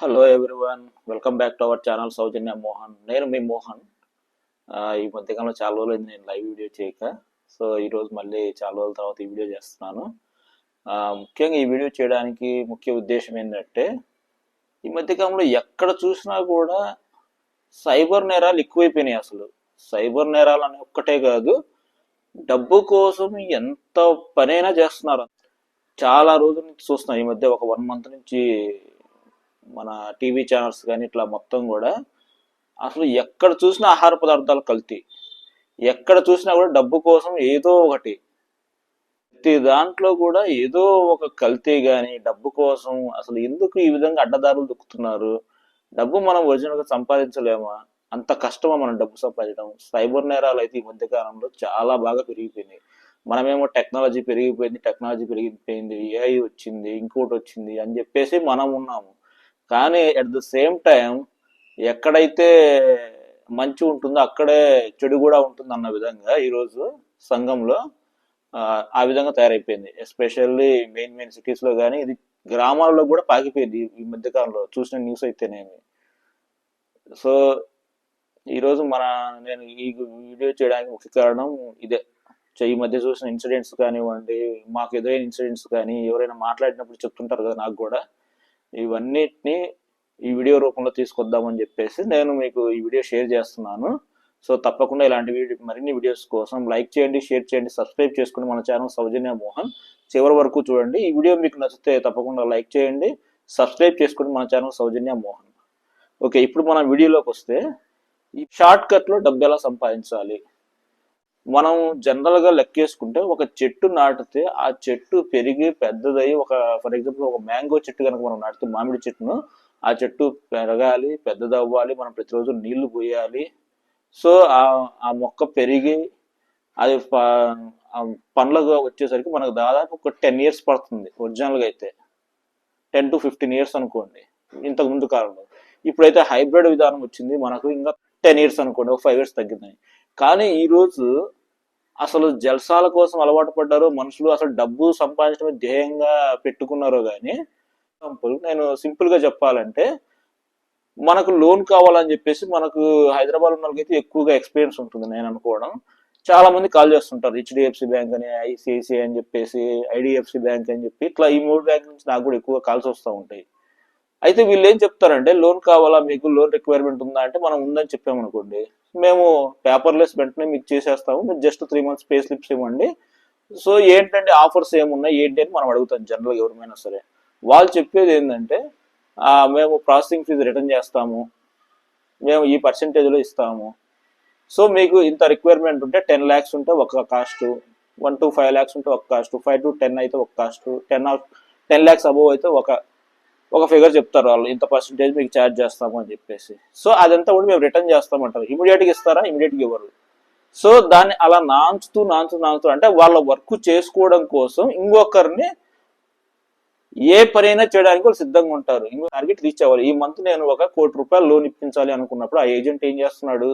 Hello everyone welcome back to our channel Soujanya Mohan నేను మీ మోహన్. ఈ మధ్యకాలంలో చాలా రోజులు అయింది నేను లైవ్ వీడియో చేయక. సో ఈరోజు మళ్ళీ చాలా రోజుల తర్వాత ఈ వీడియో చేస్తున్నాను. ముఖ్యంగా ఈ వీడియో చేయడానికి ముఖ్య ఉద్దేశం ఏంటంటే ఈ మధ్యకాలంలో ఎక్కడ చూసినా కూడా సైబర్ నేరాలు ఎక్కువైపోయినాయి అసలు. సైబర్ నేరాలు అని ఒక్కటే కాదు డబ్బు కోసం ఎంత పనైనా చేస్తున్నారు. చాలా రోజుల నుంచి చూస్తున్నాం. ఈ మధ్య ఒక వన్ మంత్ నుంచి మన టీవీ ఛానల్స్ కానీ ఇట్లా మొత్తం కూడా అసలు ఎక్కడ చూసినా ఆహార పదార్థాలు కల్తీ. ఎక్కడ చూసినా కూడా డబ్బు కోసం ఏదో ఒకటి. ప్రతి దాంట్లో కూడా ఏదో ఒక కల్తీ కానీ డబ్బు కోసం అసలు ఎందుకు ఈ విధంగా అడ్డదారులు దొక్కుతున్నారు? డబ్బు మనం ఒరిజినల్గా సంపాదించలేమా? అంత కష్టమా మనం డబ్బు సంపాదించడం? సైబర్ నేరాలు అయితే ఈ మధ్యకాలంలో చాలా బాగా పెరిగిపోయినాయి. మనమేమో టెక్నాలజీ పెరిగిపోయింది టెక్నాలజీ పెరిగిపోయింది ఏఐ వచ్చింది ఇంకోటి వచ్చింది అని చెప్పేసి మనం ఉన్నాము. కానీ అట్ ద సేమ్ టైం ఎక్కడైతే మంచి ఉంటుందో అక్కడే చెడు కూడా ఉంటుంది అన్న విధంగా ఈరోజు సంఘంలో ఆ, విధంగా తయారైపోయింది. ఎస్పెషల్లీ మెయిన్ మెయిన్ సిటీస్లో కానీ ఇది గ్రామాల్లో కూడా పాకిపోయింది ఈ మధ్యకాలంలో. చూసిన న్యూస్ అయితేనేమి. సో ఈరోజు మన నేను ఈ వీడియో చేయడానికి ముఖ్య కారణం ఇదే. సో ఈ మధ్య చూసిన ఇన్సిడెంట్స్ కానివ్వండి మాకు ఎదురైన ఇన్సిడెంట్స్ కానీ ఎవరైనా మాట్లాడినప్పుడు చెప్తుంటారు కదా నాకు కూడా. ఇవన్నిటిని ఈ వీడియో రూపంలో తీసుకొద్దామని చెప్పేసి నేను మీకు ఈ వీడియో షేర్ చేస్తున్నాను. సో తప్పకుండా ఇలాంటి వీడియో మరిన్ని వీడియోస్ కోసం లైక్ చేయండి షేర్ చేయండి సబ్స్క్రైబ్ చేసుకుని మన ఛానల్ సౌజన్య మోహన్ చివరి వరకు చూడండి. ఈ వీడియో మీకు నచ్చితే తప్పకుండా లైక్ చేయండి సబ్స్క్రైబ్ చేసుకుని మన ఛానల్ సౌజన్య మోహన్. ఓకే ఇప్పుడు మనం వీడియోలోకి వస్తే ఈ షార్ట్ కట్లో డబ్బు ఎలా సంపాదించాలి? మనం జనరల్గా లెక్కేసుకుంటే ఒక చెట్టు నాటితే ఆ చెట్టు పెరిగి పెద్దదయ్యి ఒక ఫర్ ఎగ్జాంపుల్ ఒక మ్యాంగో చెట్టు కనుక మనం నాటితే మామిడి చెట్టును ఆ చెట్టు పెరగాలి పెద్దదవ్వాలి మనం ప్రతిరోజు నీళ్ళు పోయాలి. సో ఆ ఆ మొక్క పెరిగి అది ప- పండ్లుగా వచ్చేసరికి మనకు దాదాపు ఒక టెన్ ఇయర్స్ పడుతుంది ఒరిజినల్గా అయితే. టెన్ టు ఫిఫ్టీన్ ఇయర్స్ అనుకోండి ఇంతకు ముందు కాలంలో. ఇప్పుడైతే హైబ్రిడ్ విధానం వచ్చింది మనకు ఇంకా టెన్ ఇయర్స్ అనుకోండి ఒక ఫైవ్ ఇయర్స్ తగ్గిందని. కానీ ఈరోజు అసలు జల్సాల కోసం అలవాటు పడ్డారో మనుషులు అసలు డబ్బు సంపాదించడమే ధ్యేయంగా పెట్టుకున్నారో కానీ ఎగ్జాంపుల్ నేను సింపుల్గా చెప్పాలంటే మనకు లోన్ కావాలని చెప్పేసి మనకు హైదరాబాద్ ఉన్న వాళ్ళకైతే ఎక్కువగా ఎక్స్పీరియన్స్ ఉంటుంది నేను అనుకోవడం. చాలా మంది కాల్ చేస్తుంటారు హెచ్డిఎఫ్సి బ్యాంక్ అని ఐసిఐసిఐ అని చెప్పేసి ఐడిఎఫ్సి బ్యాంక్ అని చెప్పి ఇట్లా ఈ మూడు బ్యాంక్ నుంచి నాకు కూడా ఎక్కువగా కాల్స్ వస్తూ ఉంటాయి. అయితే వీళ్ళు ఏం చెప్తారంటే లోన్ కావాలా మీకు లోన్ రిక్వైర్మెంట్ ఉందా అంటే మనం ఉందని చెప్పామనుకోండి మేము పేపర్లెస్ వెంటనే మీకు చేసేస్తాము. మీరు just three months pay slips ఇవ్వండి. సో ఏంటంటే ఆఫర్స్ ఏమున్నాయి? ఏంటి అని మనం అడుగుతాం జనరల్గా ఎవరిమైనా సరే. వాళ్ళు చెప్పేది ఏంటంటే మేము ప్రాసెసింగ్ ఫీజు రిటర్న్ చేస్తాము. మేము ఈ పర్సంటేజ్లో ఇస్తాము. సో మీకు ఇంత రిక్వైర్మెంట్ ఉంటే టెన్ ల్యాక్స్ ఉంటే ఒక cost one to five lakhs ఉంటే ఒక కాస్ట్ ఫైవ్ టు టెన్ అయితే ఒక cost ten ten lakhs above అయితే ఒక ఒక ఫిగర్ చెప్తారు వాళ్ళు ఇంత పర్సంటేజ్ మీకు ఛార్జ్ చేస్తాము అని చెప్పేసి. సో అదంతా కూడా మేము రిటర్న్ చేస్తామంటారు. ఇమీడియట్గా ఇస్తారా? ఇమీడియట్గా ఇవ్వరు. సో దాన్ని అలా నాంచుతూ నాంచుతూ నాంచుతూ అంటే వాళ్ళ వర్క్ చేసుకోవడం కోసం ఇంకొకరిని ఏ పనైనా చేయడానికి వాళ్ళు సిద్ధంగా ఉంటారు. ఇంకో టార్గెట్ రీచ్ అవ్వాలి. ఈ మంత్ నేను ఒక కోటి రూపాయలు లోన్ ఇప్పించాలి అనుకున్నప్పుడు ఆ ఏజెంట్ ఏం చేస్తున్నాడు?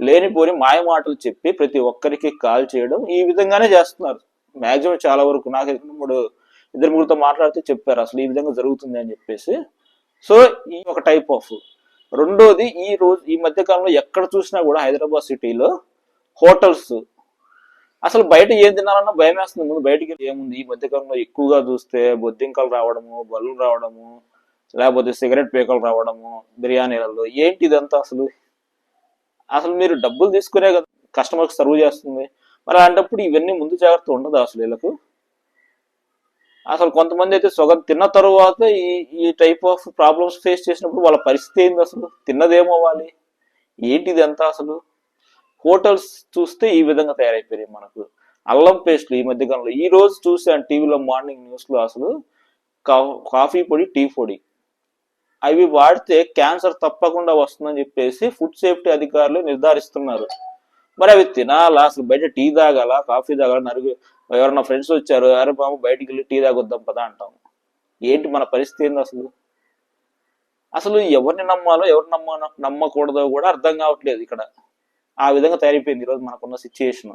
లేనిపోని మాయ మాటలు చెప్పి ప్రతి ఒక్కరికి కాల్ చేయడం ఈ విధంగానే చేస్తున్నారు. మాక్సిమం చాలా వరకు. నాకు మూడు ఇద్దరు ముగ్గురితో మాట్లాడితే చెప్పారు అసలు ఈ విధంగా జరుగుతుంది అని చెప్పేసి. సో ఈ ఒక టైప్ ఆఫ్ రెండోది ఈ రోజు ఈ మధ్య కాలంలో ఎక్కడ చూసినా కూడా హైదరాబాద్ సిటీలో హోటల్స్. అసలు బయట ఏం తినాలన్నా భయం వేస్తుంది. ముందు బయటికి ఏముంది? ఈ మధ్యకాలంలో ఎక్కువగా చూస్తే బొద్దింకలు రావడము బల్లు రావడము లేకపోతే సిగరెట్ పేకలు రావడము బిర్యానీలలో. ఏంటి ఇదంతా అసలు? అసలు మీరు డబ్బులు తీసుకునే కదా కస్టమర్కి సర్వ్ చేస్తుంది. మరి అలాంటప్పుడు ఇవన్నీ ముందు జాగ్రత్త ఉండదు అసలు వీళ్ళకు? అసలు కొంతమంది అయితే సగం తిన్న తర్వాత ఈ ఈ టైప్ ఆఫ్ ప్రాబ్లమ్స్ ఫేస్ చేసినప్పుడు వాళ్ళ పరిస్థితి ఏంది అసలు? తిన్నదేమవ్వాలి ఏంటి ఎంత అసలు? హోటల్స్ చూస్తే ఈ విధంగా తయారైపోయాయి మనకు. అల్లం పేస్ట్లు ఈ మధ్య కాలంలో. ఈ రోజు చూసాను టీవీలో మార్నింగ్ న్యూస్లో అసలు కా- కాఫీ పొడి టీ పొడి. అవి వాడితే క్యాన్సర్ తప్పకుండా వస్తుందని చెప్పేసి ఫుడ్ సేఫ్టీ అధికారులు నిర్ధారిస్తున్నారు. మరి అవి తినాలా అసలు బయట టీ తాగాల కాఫీ తాగాల నరుగు ఎవరన్నా ఫ్రెండ్స్ వచ్చారు అరే బాబు బయటికి వెళ్ళి టీ తాగొద్దాం పదా అంటాం. ఏంటి మన పరిస్థితి ఏంది అసలు? అసలు ఎవరిని నమ్మాలో ఎవరిని నమ్మ నమ్మకూడదో కూడా అర్థం కావట్లేదు ఇక్కడ. ఆ విధంగా తయారైపోయింది ఈరోజు మనకున్న సిచ్యుయేషన్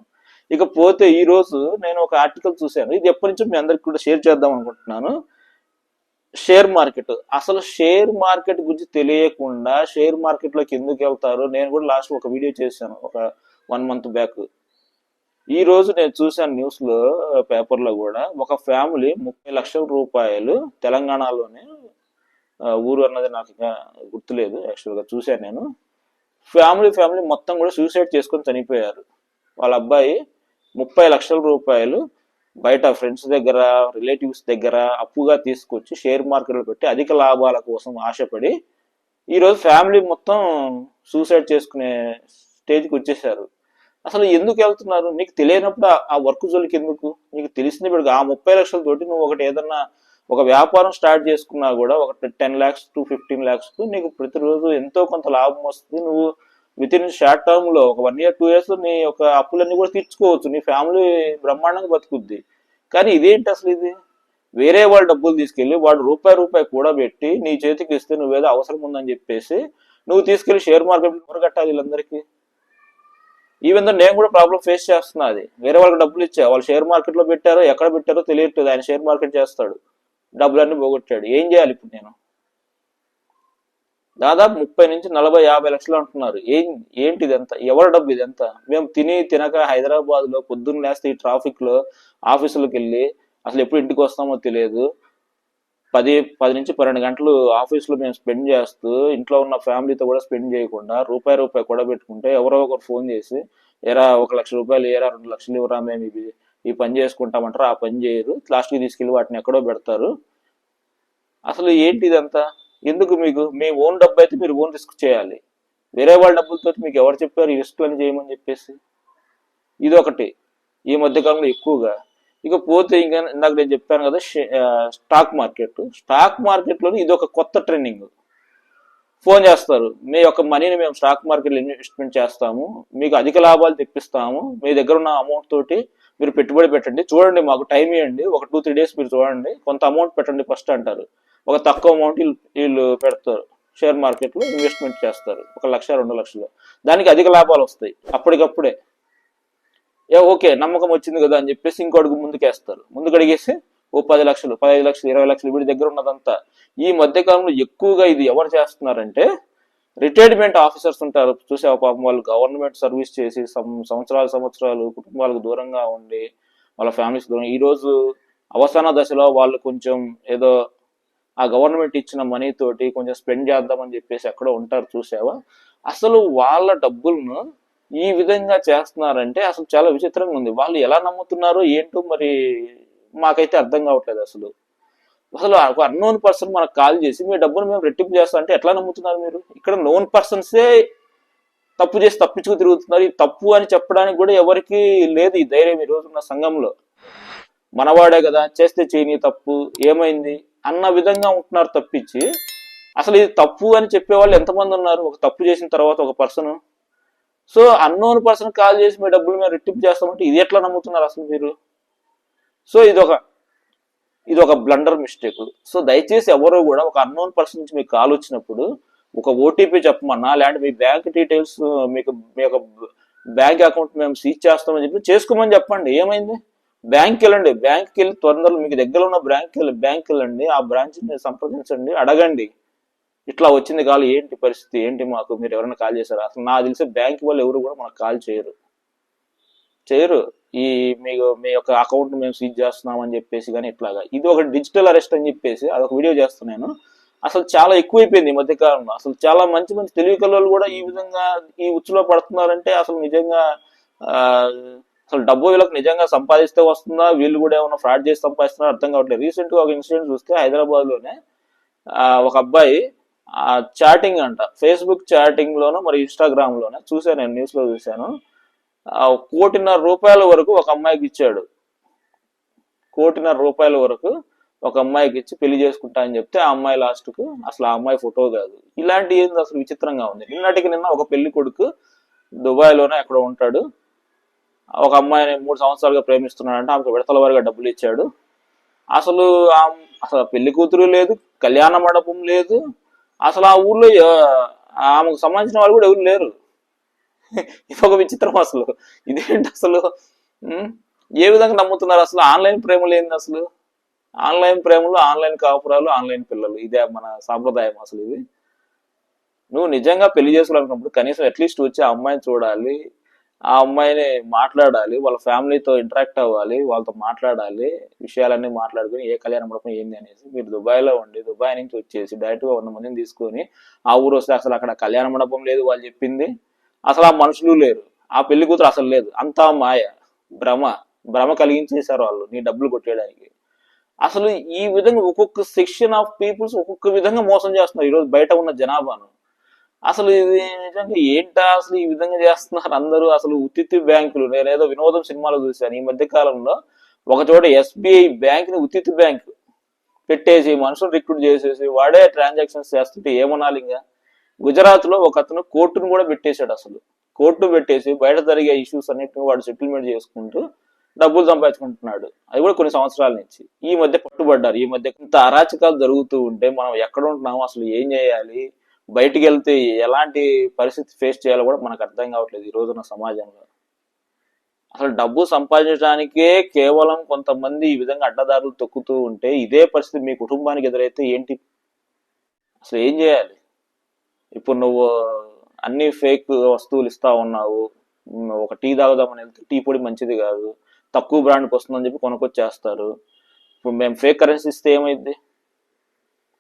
ఇకపోతే ఈరోజు నేను ఒక ఆర్టికల్ చూశాను. ఇది ఎప్పటి నుంచో మీ అందరికి కూడా షేర్ చేద్దాం అనుకుంటున్నాను. Share market. అసలు షేర్ మార్కెట్ గురించి తెలియకుండా షేర్ మార్కెట్లోకి ఎందుకు వెళ్తారు? నేను కూడా లాస్ట్ ఒక వీడియో చేశాను. ఒక వన్ మంత్ బ్యాక్. ఈ రోజు నేను చూశాను న్యూస్లో కూడా ఒక ఫ్యామిలీ ముప్పై లక్షల రూపాయలు తెలంగాణలోనే ఊరు అన్నది నాకు ఇంకా గుర్తులేదు యాక్చువల్గా చూశాను నేను. ఫ్యామిలీ ఫ్యామిలీ మొత్తం కూడా సూసైడ్ చేసుకొని చనిపోయారు. వాళ్ళ అబ్బాయి ముప్పై లక్షల రూపాయలు బయట ఫ్రెండ్స్ దగ్గర రిలేటివ్స్ దగ్గర అప్పుగా తీసుకొచ్చి షేర్ మార్కెట్లో పెట్టి అధిక లాభాల కోసం ఆశపడి ఈరోజు ఫ్యామిలీ మొత్తం సూసైడ్ చేసుకునే స్టేజ్కి వచ్చేసారు. అసలు ఎందుకు వెళ్తున్నారు? నీకు తెలియనప్పుడు ఆ- వర్క్ జోలికి ఎందుకు? నీకు తెలిసింది ఇప్పుడు ఆ ముప్పై లక్షలతోటి నువ్వు ఒకటి ఏదన్నా ఒక వ్యాపారం స్టార్ట్ చేసుకున్నా కూడా ఒక ten lakhs to fifteen lakhs నీకు ప్రతిరోజు ఎంతో కొంత లాభం వస్తుంది. నువ్వు విత్ ఇన్ షార్ట్ టర్మ్లో ఒక వన్ ఇయర్ టూ ఇయర్స్ నీ యొక్క అప్పులన్నీ కూడా తీర్చుకోవచ్చు. నీ ఫ్యామిలీ బ్రహ్మాండంగా బతుకుద్ది. కానీ ఇదేంటి అసలు ఇది? వేరే వాళ్ళు డబ్బులు తీసుకెళ్ళి వాడు రూపాయి రూపాయి కూడా పెట్టి నీ చేతికి ఇస్తే నువ్వేదో అవసరం ఉందని చెప్పేసి నువ్వు తీసుకెళ్ళి షేర్ మార్కెట్ కట్టాలి వీళ్ళందరికీ. ఈవెన్ దో నేను కూడా ప్రాబ్లం ఫేస్ చేస్తున్నా అది. వేరే వాళ్ళకి డబ్బులు ఇచ్చా వాళ్ళు షేర్ మార్కెట్లో పెట్టారో ఎక్కడ పెట్టారో తెలియట్లేదు. ఆయన షేర్ మార్కెట్ చేస్తాడు. డబ్బులన్నీ పోగొట్టాడు. ఏం చేయాలి ఇప్పుడు నేను? దాదాపు ముప్పై నుంచి నలభై యాభై లక్షలు అంటున్నారు. ఏం ఏంటి ఇదంతా? ఎవరి డబ్బు ఇదంతా? మేము తిని తినక హైదరాబాద్లో పొద్దున్న లేస్తే ఈ ట్రాఫిక్లో ఆఫీసులకు వెళ్ళి అసలు ఎప్పుడు ఇంటికి వస్తామో తెలియదు. పది పది నుంచి పన్నెండు గంటలు ఆఫీస్లో మేము స్పెండ్ చేస్తూ ఇంట్లో ఉన్న ఫ్యామిలీతో కూడా స్పెండ్ చేయకుండా రూపాయి రూపాయి కూడా పెట్టుకుంటే ఎవరో ఒకరు ఫోన్ చేసి ఏరా ఒక లక్ష రూపాయలు ఏరా రెండు లక్షలు ఇవ్వరా మేము ఇవి ఈ పని చేసుకుంటామంటారు ఆ పని చేయరు. లాస్ట్కి తీసుకెళ్ళి వాటిని ఎక్కడో పెడతారు. అసలు ఏంటి ఇదంతా? ఎందుకు మీకు? మీ ఓన్ డబ్బు అయితే మీరు ఓన్ రిస్క్ చేయాలి. వేరే వాళ్ళ డబ్బులతో మీకు ఎవరు చెప్పారు ఈ రిస్క్లని చేయమని చెప్పేసి? ఇది ఒకటి ఈ మధ్యకాలంలో ఎక్కువగా ఇక పోతే ఇంకా ఇందాక నేను చెప్పాను కదా స్టాక్ మార్కెట్ స్టాక్ మార్కెట్లో ఇది ఒక కొత్త ట్రెండింగ్ ఫోన్ చేస్తారు మీ యొక్క మనీని మేము స్టాక్ మార్కెట్లో ఇన్వెస్ట్మెంట్ చేస్తాము మీకు అధిక లాభాలు తెప్పిస్తాము మీ దగ్గర ఉన్న అమౌంట్ తోటి మీరు పెట్టుబడి పెట్టండి. చూడండి మాకు టైం ఇవ్వండి ఒక టూ త్రీ డేస్ మీరు చూడండి కొంత అమౌంట్ పెట్టండి ఫస్ట్ అంటారు. ఒక తక్కువ అమౌంట్ వీళ్ళు పెడతారు షేర్ మార్కెట్లో ఇన్వెస్ట్మెంట్ చేస్తారు ఒక లక్ష రెండు లక్షలు. దానికి అధిక లాభాలు వస్తాయి అప్పటికప్పుడే. ఓకే నమ్మకం వచ్చింది కదా అని చెప్పేసి ఇంకో అడుగు ముందుకేస్తారు. ముందుకు అడిగేసి ఓ పది లక్షలు పదహైదు లక్షలు ఇరవై లక్షలు వీడి దగ్గర ఉన్నదంతా. ఈ మధ్య కాలంలో ఎక్కువగా ఇది ఎవరు చేస్తున్నారంటే రిటైర్మెంట్ ఆఫీసర్స్ ఉంటారు. చూసే పాపం వాళ్ళు గవర్నమెంట్ సర్వీస్ చేసి సం- సంవత్సరాలు సంవత్సరాలు కుటుంబాలకు దూరంగా ఉండి వాళ్ళ ఫ్యామిలీస్ దూరం ఈ రోజు అవసాన దశలో వాళ్ళు కొంచెం ఏదో ఆ గవర్నమెంట్ ఇచ్చిన మనీ తోటి కొంచెం స్పెండ్ చేద్దామని చెప్పేసి ఎక్కడో ఉంటారు చూసావా? అసలు వాళ్ళ డబ్బులను ఈ విధంగా చేస్తున్నారంటే అసలు చాలా విచిత్రంగా ఉంది. వాళ్ళు ఎలా నమ్ముతున్నారో ఏంటో మరి మాకైతే అర్థం కావట్లేదు అసలు. అసలు ఒక అన్నోన్ పర్సన్ మనకు కాల్ చేసి మీ డబ్బును మేము రెట్టింపు చేస్తాం అంటే ఎట్లా నమ్ముతున్నారు మీరు? ఇక్కడ నోన్ పర్సన్సే తప్పు చేసి తప్పించుకు తిరుగుతున్నారు. ఈ తప్పు అని చెప్పడానికి కూడా ఎవరికి లేదు ఈ ధైర్యం ఈ రోజున్న సంఘంలో. మనవాడే కదా చేస్తే చేయని తప్పు ఏమైంది అన్న విధంగా ఉంటున్నారు తప్పించి అసలు ఇది తప్పు అని చెప్పేవాళ్ళు ఎంతమంది ఉన్నారు? ఒక తప్పు చేసిన తర్వాత ఒక person so unknown person call చేసి మీ డబ్బులు మేము రెట్టింపు చేస్తామంటే ఇది ఎట్లా నమ్ముతున్నారు అసలు మీరు? సో ఇది ఒక ఇది ఒక బ్లండర్ మిస్టేక్ సో దయచేసి ఎవరు కూడా ఒక అన్నోన్ పర్సన్ నుంచి మీకు కాల్ వచ్చినప్పుడు ఒక ఓటీపీ చెప్పమన్నా లేదంటే మీ బ్యాంక్ డీటెయిల్స్ మీకు మీ యొక్క బ్యాంక్ అకౌంట్ మేము సీజ్ చేస్తామని చెప్పి చేసుకోమని చెప్పండి. ఏమైంది? బ్యాంక్కి వెళ్ళండి. బ్యాంక్కి వెళ్ళి తొందరలో మీకు దగ్గర ఉన్న బ్యాంక్కి వెళ్ళి బ్యాంక్కి వెళ్ళండి. ఆ బ్రాంచ్ని సంప్రదించండి. అడగండి. ఇట్లా వచ్చింది కాల్ ఏంటి పరిస్థితి ఏంటి మాకు మీరు ఎవరైనా కాల్ చేశారా? అసలు నాకు తెలిసి బ్యాంక్ వాళ్ళు ఎవరు కూడా మనకు కాల్ చేయరు. చేయరు. ఈ మీకు మీ యొక్క అకౌంట్ మేము సీజ్ చేస్తున్నాం అని చెప్పేసి కానీ ఇట్లాగా. ఇది ఒక డిజిటల్ అరెస్ట్ అని చెప్పేసి అదొక వీడియో చేస్తున్నాను అసలు చాలా ఎక్కువైపోయింది ఈ మధ్య కాలంలో. అసలు చాలా మంచి మంచి తెలివి కళ్ళు కూడా ఈ విధంగా ఈ ఉచ్చులో పడుతున్నారంటే అసలు నిజంగా అసలు డబ్బు వీళ్ళకి నిజంగా సంపాదిస్తే వస్తుందా? వీళ్ళు కూడా ఏమైనా ఫ్రాడ్ చేసి సంపాదిస్తున్నారో అర్థం కావట్లేదు. రీసెంట్గా ఒక ఇన్సిడెంట్ చూస్తే హైదరాబాద్లోనే ఒక అబ్బాయి ఆ చాటింగ్ అంట. ఫేస్బుక్ చాటింగ్ లోనో మరి ఇన్స్టాగ్రామ్లోనే చూసాను నేను న్యూస్లో చూశాను. కోటిన్నర రూపాయల వరకు ఒక అమ్మాయికి ఇచ్చాడు. కోటిన్నర రూపాయల వరకు ఒక అమ్మాయికి ఇచ్చి పెళ్ళి చేసుకుంటా అని చెప్తే ఆ అమ్మాయి లాస్ట్కు అసలు ఆ అమ్మాయి ఫోటో కాదు. ఇలాంటి ఏంది అసలు విచిత్రంగా ఉంది? నిన్నటికి నిన్న ఒక పెళ్ళి కొడుకు దుబాయ్లోనే ఉంటాడు. ఒక అమ్మాయిని మూడు సంవత్సరాలుగా ప్రేమిస్తున్నాడంటే ఆమెకు విడతల వారిగా డబ్బులు ఇచ్చాడు. అసలు అసలు పెళ్ళి కూతురు లేదు కళ్యాణ మండపం లేదు అసలు ఆ ఊర్లో ఆమెకు సంబంధించిన వాళ్ళు కూడా ఎవరు లేరు. ఇది ఒక విచిత్రం అసలు. ఇదేంటి అసలు? ఏ విధంగా నమ్ముతున్నారు అసలు? ఆన్లైన్ ప్రేమలు ఏంది అసలు? ఆన్లైన్ ప్రేమలు ఆన్లైన్ కాపురాలు ఆన్లైన్ పిల్లలు. ఇదే మన సాంప్రదాయం అసలు ఇది. నువ్వు నిజంగా పెళ్ళి చేసుకోవాలనుకున్నప్పుడు కనీసం అట్లీస్ట్ వచ్చి ఆ అమ్మాయిని చూడాలి ఆ అమ్మాయిని మాట్లాడాలి వాళ్ళ ఫ్యామిలీతో ఇంటరాక్ట్ అవ్వాలి వాళ్ళతో మాట్లాడాలి విషయాలన్నీ మాట్లాడుకుని ఏ కళ్యాణ మండపం ఏంది అనేసి మీరు దుబాయ్లో ఉండి దుబాయ్ నుంచి వచ్చేసి డైరెక్ట్గా వంద మందిని తీసుకొని ఆ ఊరు వస్తే అసలు అక్కడ కళ్యాణ మండపం లేదు వాళ్ళు చెప్పింది. అసలు ఆ మనుషులు లేరు. ఆ పెళ్ళి కూతురు అసలు లేదు. అంతా మాయ భ్రమ భ్రమ కలిగించేశారు వాళ్ళు నీ డబ్బులు కొట్టేయడానికి. అసలు ఈ విధంగా ఒక్కొక్క సెక్షన్ ఆఫ్ పీపుల్స్ ఒక్కొక్క విధంగా మోసం చేస్తున్నారు. ఈరోజు బయట ఉన్న జనాభాను. అసలు ఇది నిజంగా ఏంటా? అసలు ఈ విధంగా చేస్తున్నారు అందరూ? అసలు ఉత్తిత్తి బ్యాంకులు నేనేదో వినోదం సినిమాలో చూశాను. ఈ మధ్య కాలంలో ఒక చోట ఎస్బీఐ బ్యాంక్ని ఉత్తిత్తి బ్యాంక్ పెట్టేసి మనుషులు రిక్రూట్ చేసేసి వాడే ట్రాన్సాక్షన్స్ చేస్తుంటే ఏమనాలి ఇంకా? గుజరాత్లో ఒక అతను కోర్టును కూడా పెట్టేశాడు అసలు. కోర్టు పెట్టేసి బయట జరిగే ఇష్యూస్ అన్నిటిని వాడు సెటిల్మెంట్ చేసుకుంటూ డబ్బులు సంపాదించుకుంటున్నాడు. అది కూడా కొన్ని సంవత్సరాల నుంచి. ఈ మధ్య పట్టుబడ్డారు. ఈ మధ్య ఇంత అరాచకాలు జరుగుతూ ఉంటే మనం ఎక్కడ ఉంటున్నాము అసలు ఏం చేయాలి? బయటికి వెళ్తే ఎలాంటి పరిస్థితి ఫేస్ చేయాలో కూడా మనకు అర్థం కావట్లేదు ఈ రోజున సమాజంలో. అసలు డబ్బు సంపాదించడానికే కేవలం కొంతమంది ఈ విధంగా అడ్డదారులు తొక్కుతూ ఉంటే ఇదే పరిస్థితి మీ కుటుంబానికి ఎదురైతే ఏంటి? అసలు ఏం చేయాలి? ఇప్పుడు నువ్వు అన్ని ఫేక్ వస్తువులు ఇస్తా ఉన్నావు. ఒక టీ తాగుదామని వెళ్తే టీ పొడి మంచిది కాదు. తక్కువ బ్రాండ్కి వస్తుందని చెప్పి కొనుక్కొచ్చేస్తారు. ఇప్పుడు మేము ఫేక్ కరెన్సీ ఇస్తే ఏమైంది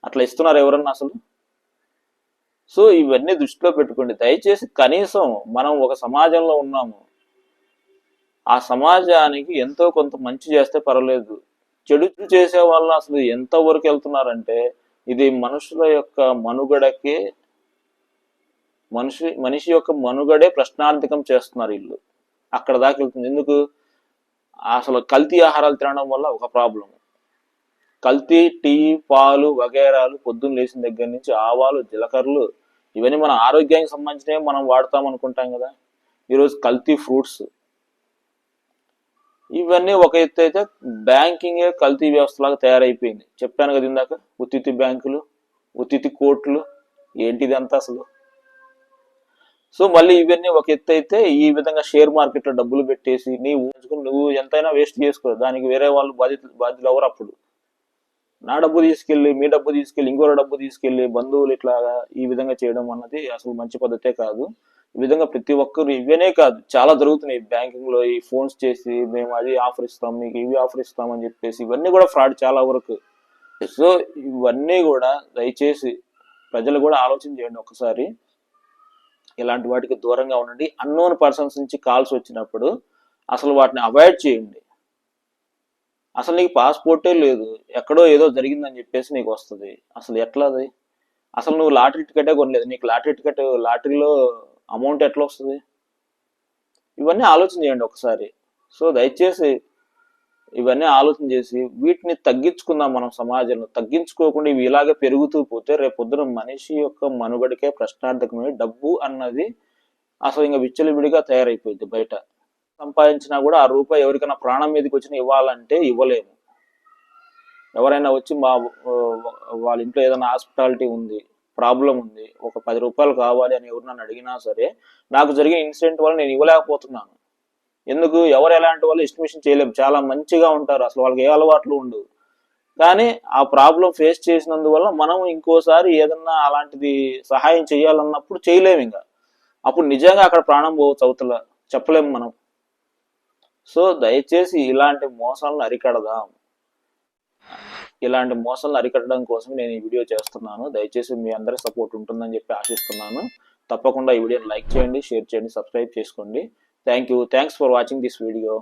అట్లా ఇస్తున్నారు ఎవరన్నా అసలు? సో ఇవన్నీ దృష్టిలో పెట్టుకోండి. దయచేసి కనీసం మనం ఒక సమాజంలో ఉన్నాము. ఆ సమాజానికి ఎంతో కొంత మంచి చేస్తే పర్వాలేదు. చెడు చేసే వాళ్ళు అసలు ఎంతవరకు వెళ్తున్నారంటే ఇది మనుషుల యొక్క మనుగడకే మనిషి మనిషి యొక్క మనుగడే ప్రశ్నార్థకం చేస్తున్నారు ఇల్లు అక్కడ దాకా వెళ్తుంది. ఎందుకు? అసలు కల్తీ ఆహారాలు తినడం వల్ల ఒక ప్రాబ్లం కల్తీ టీ పాలు వగేరాలు పొద్దున్న లేచిన దగ్గర నుంచి ఆవాలు జీలకర్రలు ఇవన్నీ మన ఆరోగ్యానికి సంబంధించినవి మనం వాడతాం అనుకుంటాం కదా. ఈరోజు కల్తీ ఫ్రూట్స్. ఇవన్నీ ఒక ఎత్తు అయితే బ్యాంకింగే కల్తీ వ్యవస్థలాగా తయారైపోయింది. చెప్పాను కదా ఇందాక ఉత్తితి బ్యాంకులు ఉత్తితి కోర్టులు ఏంటిదంతా అసలు? సో మళ్ళీ ఇవన్నీ ఒక ఎత్తు అయితే ఈ విధంగా షేర్ మార్కెట్లో డబ్బులు పెట్టేసి నీవు ఉంచుకుని నువ్వు ఎంతైనా వేస్ట్ చేసుకో దానికి వేరే వాళ్ళు బాధ్యత బాధ్యులు ఎవరు అప్పుడు. నా డబ్బు తీసుకెళ్ళి మీ డబ్బు తీసుకెళ్ళి ఇంకోరు డబ్బు తీసుకెళ్ళి బంధువులు ఇట్లాగా ఈ విధంగా చేయడం అన్నది అసలు మంచి పద్ధతే కాదు. ఈ విధంగా ప్రతి ఒక్కరు ఇవనే కాదు. చాలా జరుగుతున్నాయి. బ్యాంకింగ్లో ఈ ఫోన్స్ చేసి మేము అది ఆఫర్ ఇస్తాం మీకు ఇవి ఆఫర్ ఇస్తాం అని చెప్పేసి ఇవన్నీ కూడా ఫ్రాడ్ చాలా వరకు. సో ఇవన్నీ కూడా దయచేసి ప్రజలు కూడా ఆలోచన చేయండి ఒకసారి. ఇలాంటి వాటికి దూరంగా ఉండండి. అన్నోన్ పర్సన్స్ నుంచి కాల్స్ వచ్చినప్పుడు అసలు వాటిని అవాయిడ్ చేయండి. అసలు నీకు పాస్పోర్టే లేదు. ఎక్కడో ఏదో జరిగిందని చెప్పేసి నీకు వస్తుంది. అసలు ఎట్లా అది అసలు నువ్వు లాటరీ టికెటే కొనలేదు. నీకు లాటరీ టికెట్ లాటరీలో అమౌంట్ ఎట్లా వస్తుంది? ఇవన్నీ ఆలోచన చేయండి ఒకసారి. సో దయచేసి ఇవన్నీ ఆలోచన చేసి వీటిని తగ్గించుకుందాం మనం సమాజంలో. తగ్గించుకోకుండా ఇవి ఇలాగే పెరుగుతూ పోతే రేపు పొద్దున మనిషి యొక్క మనుగడకే ప్రశ్నార్థకమే. డబ్బు అన్నది అసలు ఇంకా విచ్చలవిడిగా తయారైపోయింది బయట. సంపాదించినా కూడా ఆ రూపాయి ఎవరికైనా ప్రాణం మీదకి వచ్చిన ఇవ్వాలంటే ఇవ్వలేము. ఎవరైనా వచ్చి మా వాళ్ళ ఇంట్లో ఏదైనా హాస్పిటాలిటీ ఉంది ప్రాబ్లం ఉంది ఒక పది రూపాయలు కావాలి అని ఎవరు నన్ను అడిగినా సరే నాకు జరిగిన ఇన్సిడెంట్ వల్ల నేను ఇవ్వలేకపోతున్నాను. ఎందుకు? ఎవరు ఎలాంటి వాళ్ళు ఎస్టిమేషన్ చేయలేము. చాలా మంచిగా ఉంటారు. అసలు వాళ్ళకి ఏ అలవాట్లు ఉండవు కానీ ఆ ప్రాబ్లం ఫేస్ చేసినందువల్ల మనం ఇంకోసారి ఏదన్నా అలాంటిది సహాయం చేయాలన్నప్పుడు చేయలేము ఇంకా. అప్పుడు నిజంగా అక్కడ ప్రాణం పోవచ్చు అవతల. చెప్పలేము మనం. సో దయచేసి ఇలాంటి మోసాలను అరికడదాం. ఇలాంటి మోసాలను అరికట్టడం కోసం నేను ఈ వీడియో చేస్తున్నాను. దయచేసి మీ అందరి సపోర్ట్ ఉంటుందని చెప్పి ఆశిస్తున్నాను. తప్పకుండా ఈ వీడియోని లైక్ చేయండి షేర్ చేయండి సబ్స్క్రైబ్ చేసుకోండి. Thank you. Thanks for watching this video.